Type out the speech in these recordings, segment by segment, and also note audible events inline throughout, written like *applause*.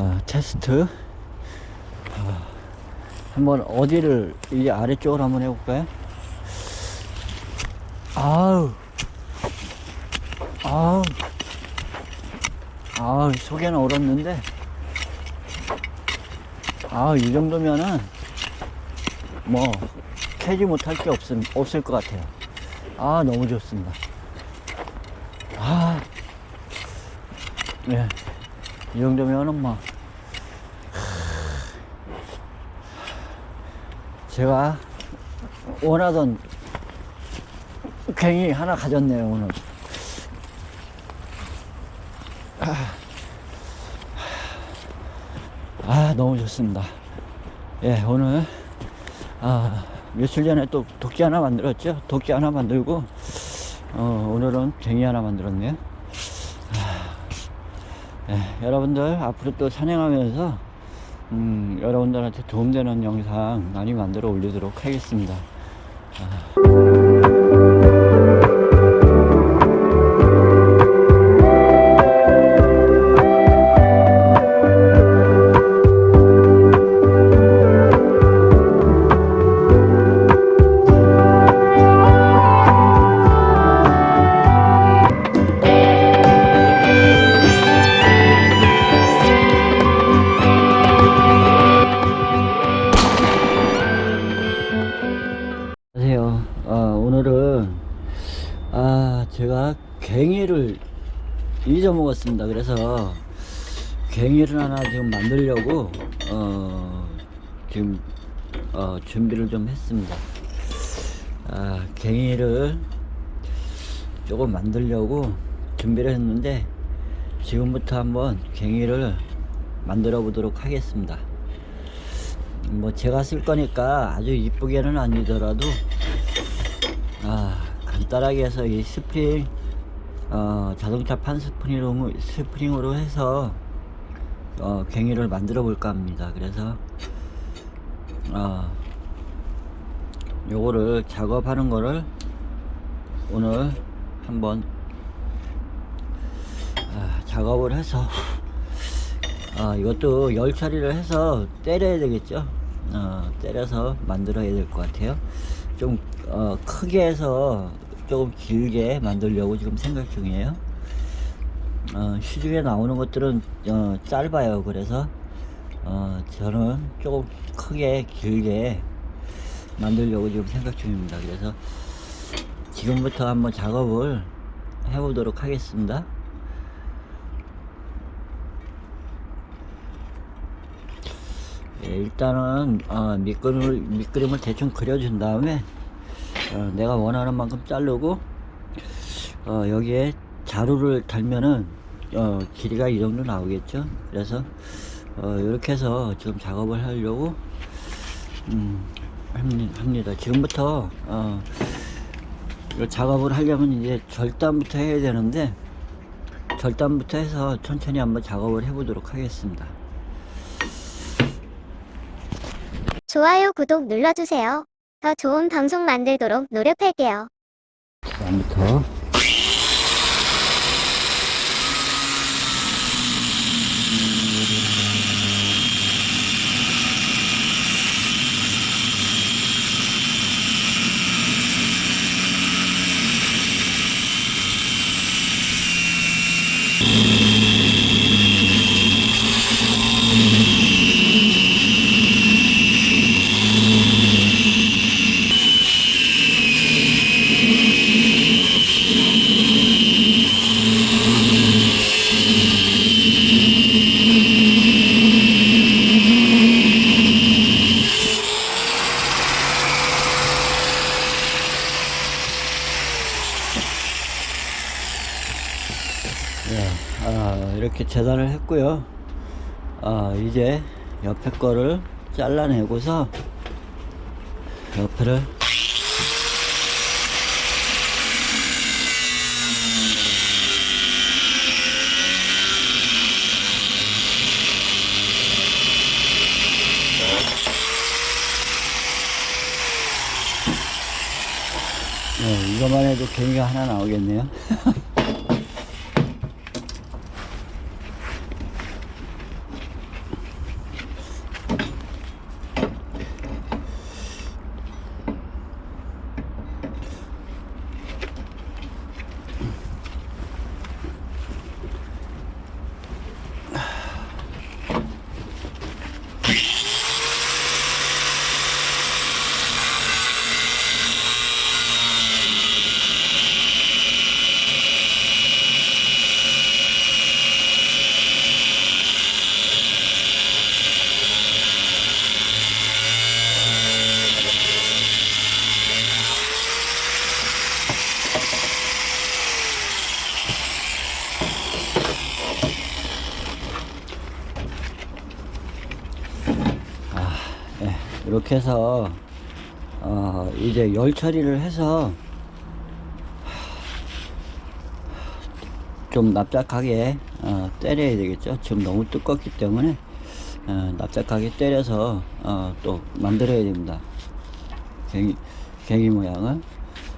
어, 테스트. 어, 한번 어디를 이 아래쪽으로 한번 해볼까요? 아우. 아우. 아우 속에는 얼었는데. 아우 이 정도면은 뭐 캐지 못할 게 없음, 없을 것 같아요. 아 너무 좋습니다. 아. 네. 이 정도면은 뭐 제가 원하던 괭이 하나 가졌네요 오늘. 아, 아, 너무 좋습니다. 예 오늘 아 며칠 전에 또 도끼 하나 만들었죠? 도끼 하나 만들고 어, 오늘은 괭이 하나 만들었네요. 아, 예, 여러분들 앞으로 또 산행하면서 음, 여러분들한테 도움되는 영상 많이 만들어 올리도록 하겠습니다. 안 괭이를 하나 지금 만들려고 어, 지금 어, 준비를 좀 했습니다. 아, 괭이를 조금 만들려고 준비를 했는데 지금부터 한번 괭이를 만들어 보도록 하겠습니다. 뭐 제가 쓸 거니까 아주 이쁘게는 아니더라도 아 간단하게 해서 이 스프링 어, 자동차 판 스프링으로, 스프링으로 해서 어, 괭이를 만들어 볼까 합니다 그래서 어, 요거를 작업하는 거를 오늘 한번 아, 작업을 해서 아, 이것도 열 처리를 해서 때려야 되겠죠. 어, 때려서 만들어야 될 것 같아요. 좀 어, 크게 해서 조금 길게 만들려고 지금 생각 중이에요. 어, 시중에 나오는 것들은 어, 짧아요. 그래서 어, 저는 조금 크게 길게 만들려고 지금 생각 중입니다. 그래서 지금부터 한번 작업을 해보도록 하겠습니다. 예, 일단은 어, 밑그림을, 밑그림을 대충 그려준 다음에 어, 내가 원하는 만큼 자르고 어, 여기에 자루를 달면은 어, 길이가 이 정도 나오겠죠 그래서 어, 이렇게 해서 지금 작업을 하려고 음, 합니- 합니다 지금부터 어, 이 작업을 하려면 이제 절단부터 해야 되는데 절단부터 해서 천천히 한번 작업을 해 보도록 하겠습니다 좋아요, 구독 눌러주세요. 더 좋은 방송 만들도록 노력할게요. 다음부터 재단을 했고요. 아, 이제 옆에 거를 잘라내고서 옆에를 네, 이것만 해도 개미가 하나 나오겠네요. *laughs* 이렇게 해서 어, 이제 열 처리를 해서 좀 납작하게 어, 때려야 되겠죠. 지금 너무 두껍기 때문에 어, 납작하게 때려서 어, 또 만들어야 됩니다. 갱이, 갱이 모양을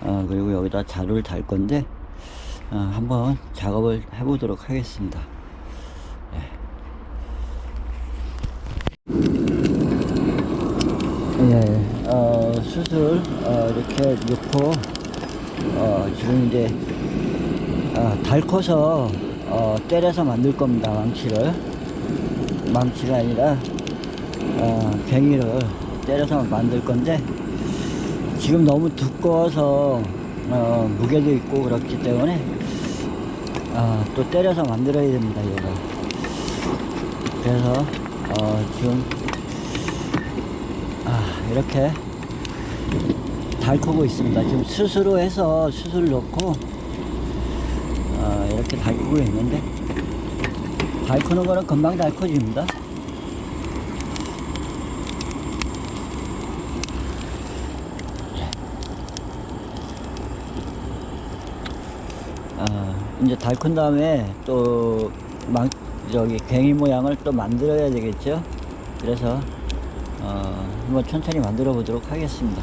어, 그리고 여기다 자루를 달 건데 어, 한번 작업을 해 보도록 하겠습니다. 예, 어, 수술 어, 이렇게 넣고 어, 지금 이제 아, 달 커서 어, 때려서 만들 겁니다 망치를. 망치가 아니라 어, 갱이를 때려서 만들 건데 지금 너무 두꺼워서 어, 무게도 있고 그렇기 때문에 어, 또 때려서 만들어야 됩니다 이거 그래서 어, 지금 아, 이렇게 달구고 있습니다. 지금 스스로 해서 수술 넣고 아, 이렇게 달구고 있는데 달구는 거는 금방 달궈집니다. 아, 이제 달군 다음에 또 망, 저기 괭이 모양을 또 만들어야 되겠죠. 그래서 어, 한번 천천히 만들어 보도록 하겠습니다.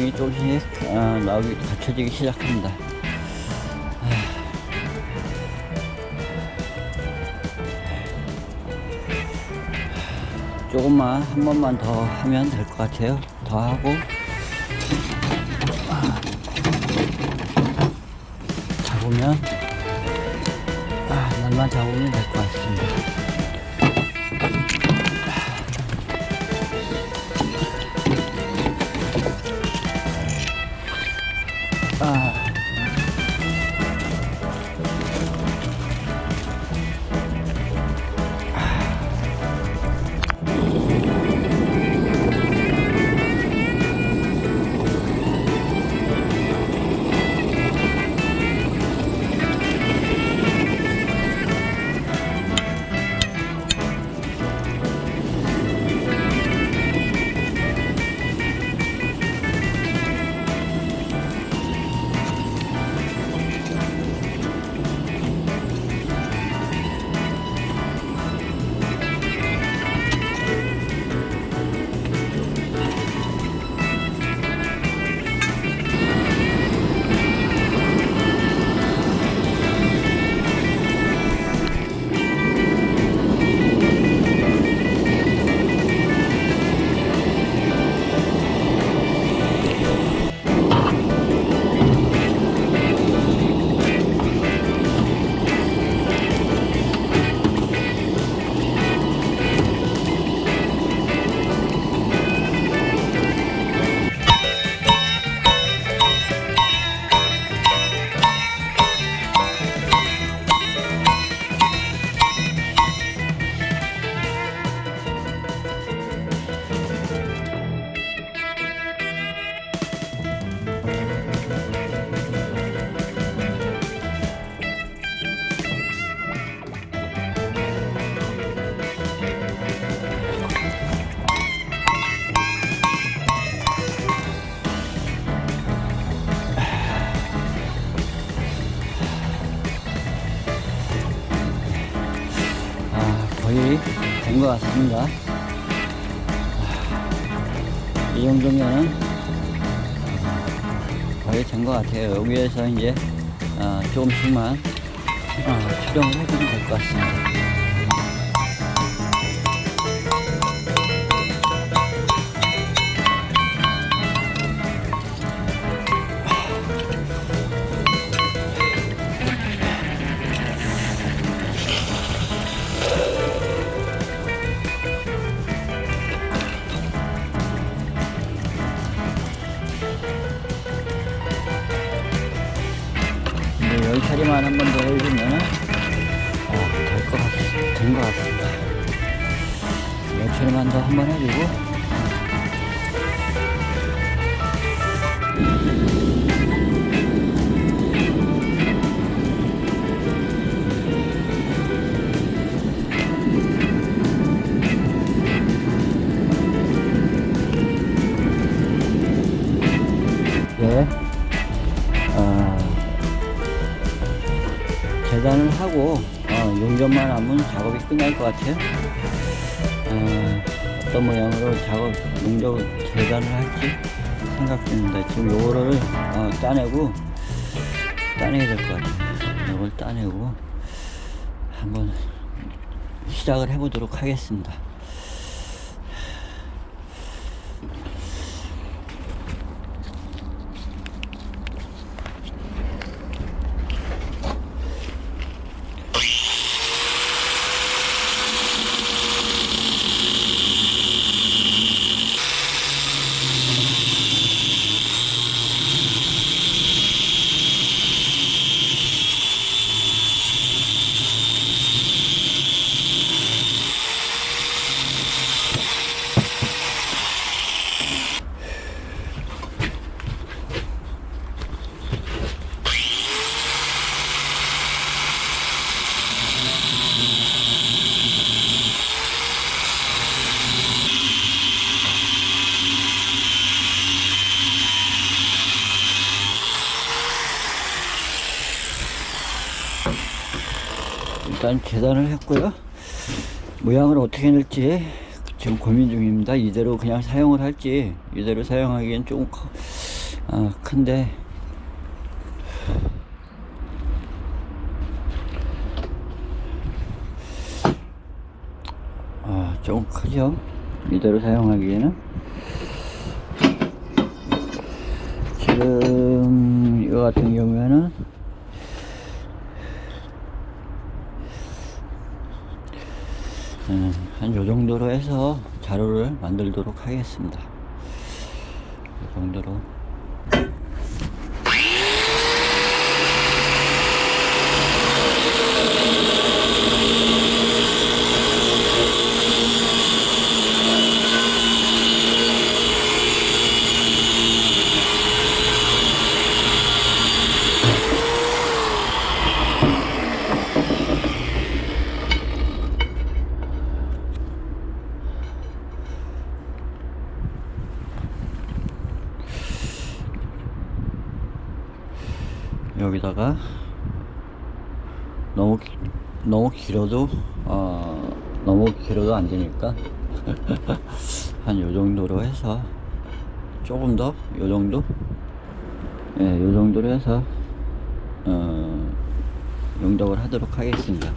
양이 조금씩 아, 나오기 갖춰지기 시작합니다. 조금만 한 번만 더 하면 될 것 같아요. 더 하고 잡으면 아, 날만 잡으면 될 것 같습니다. 정도면은 거의 된 것 같아요. 여기에서 이제 아, 조금씩만 아, 촬영을 해주면 될 것 같습니다. 끝날 것 같아요. 어, 어떤 모양으로 작업 용접 재단을 할지 생각됩니다. 지금 요거를 어, 따내고 따내야 될 것 같아요. 요걸 따내고 한번 시작을 해보도록 하겠습니다. 일단 재단을 했고요. 모양을 어떻게 낼지 지금 고민 중입니다. 이대로 그냥 사용을 할지 이대로 사용하기엔 좀 커, 아, 큰데 아, 좀 크죠? 이대로 사용하기에는 지금 이거 같은 경우에는 음, 한 요 정도로 해서 자료를 만들도록 하겠습니다. 이 정도로. 여기다가 너무 기- 너무 길어도 어 너무 길어도 안 되니까 *laughs* 한 요 정도로 해서 조금 더 요 정도 예, 요 정도로 해서 어 용접을 하도록 하겠습니다.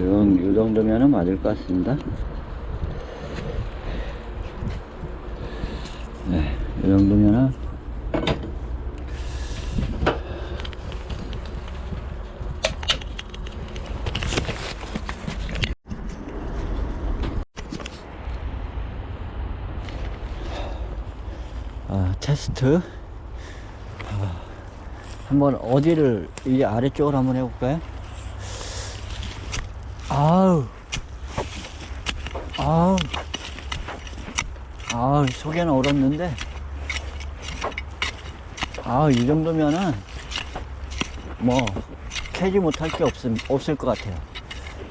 요, 요 정도면은 맞을 것 같습니다. 네, 요 정도면은 아, 테스트. 아, 한번 어디를 이 아래쪽으로 한번 해볼까요? 아우, 아우, 아우 속에는 얼었는데, 아우 이 정도면은 뭐 캐지 못할 게 없음 없을 것 같아요.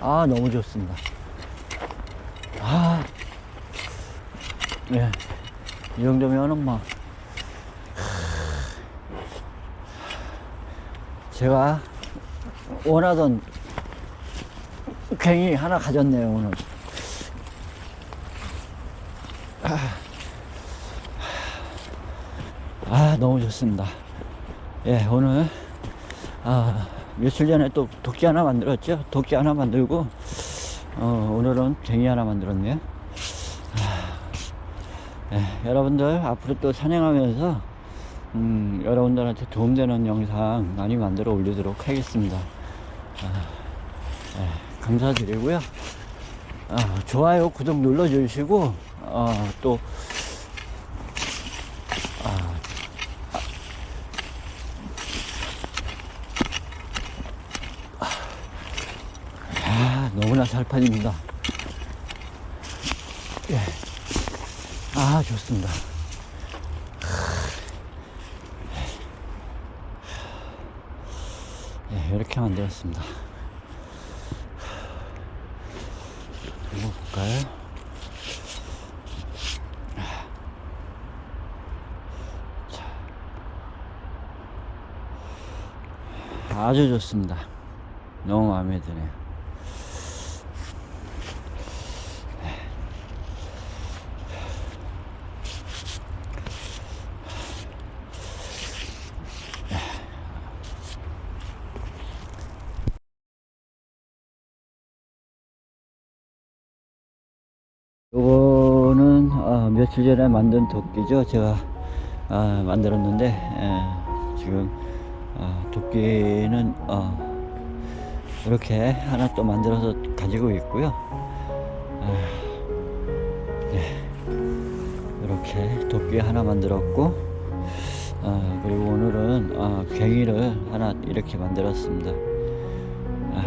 아 너무 좋습니다. 아, 예. 이 정도면은 뭐 제가 원하던 괭이 하나 가졌네요 오늘. 아 너무 좋습니다. 예 오늘 아 며칠 전에 또 도끼 하나 만들었죠? 도끼 하나 만들고 어, 오늘은 괭이 하나 만들었네요. 예, 여러분들 앞으로 또 산행하면서 음, 여러분들한테 도움되는 영상 많이 만들어 올리도록 하겠습니다. 아, 예, 감사드리고요. 아, 좋아요, 구독 눌러주시고 어, 또 아, 아, 너무나 잘 팔립니다. 예. 아, 좋습니다. 이렇게 만들었습니다. 한번 볼까요? 자. 아주 좋습니다. 너무 마음에 드네요. 요거는 어, 며칠 전에 만든 도끼죠. 제가 아, 만들었는데 에, 지금 아, 도끼는 어, 이렇게 하나 또 만들어서 가지고 있고요. 아, 네. 이렇게 도끼 하나 만들었고 아, 그리고 오늘은 아, 괭이를 하나 이렇게 만들었습니다. 아,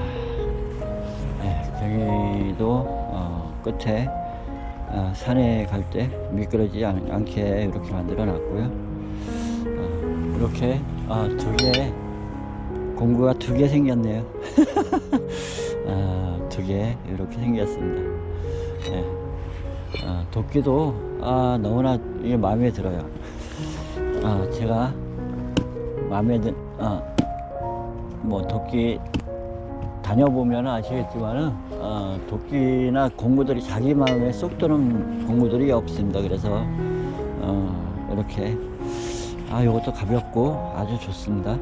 네, 괭이도 어, 끝에 아, 산에 갈 때 미끄러지지 않, 않게 이렇게 만들어 놨고요. 아, 이렇게 아, 두 개, 공구가 두 개 생겼네요. *laughs* 아, 두개 이렇게 생겼습니다. 네. 아, 도끼도 아, 너무나 이게 마음에 들어요. 아, 제가 마음에 든, 아, 뭐 도끼 다녀보면 아시겠지만은 어, 도끼나 공구들이 자기 마음에 쏙 드는 공구들이 없습니다. 그래서 어, 이렇게 아 이것도 가볍고 아주 좋습니다.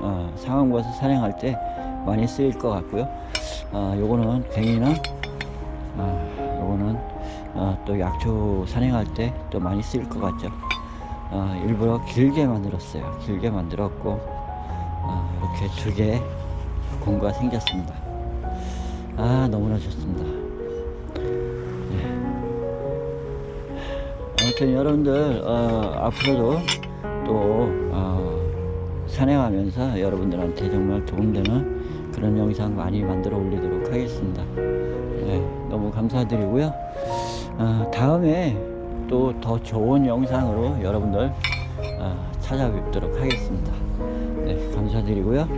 어, 상황 봐서 산행할 때 많이 쓰일 것 같고요. 어, 요거는 괭이는 어, 요거는 어, 또 약초 산행할 때 또 많이 쓰일 것 같죠. 어, 일부러 길게 만들었어요. 길게 만들었고 어, 이렇게 두개 공구가 생겼습니다. 아 너무나 좋습니다. 네. 아무튼 여러분들 어, 앞으로도 또 어, 산행하면서 여러분들한테 정말 도움되는 그런 영상 많이 만들어 올리도록 하겠습니다. 네, 너무 감사드리고요. 어, 다음에 또 더 좋은 영상으로 여러분들 어, 찾아뵙도록 하겠습니다. 네, 감사드리고요.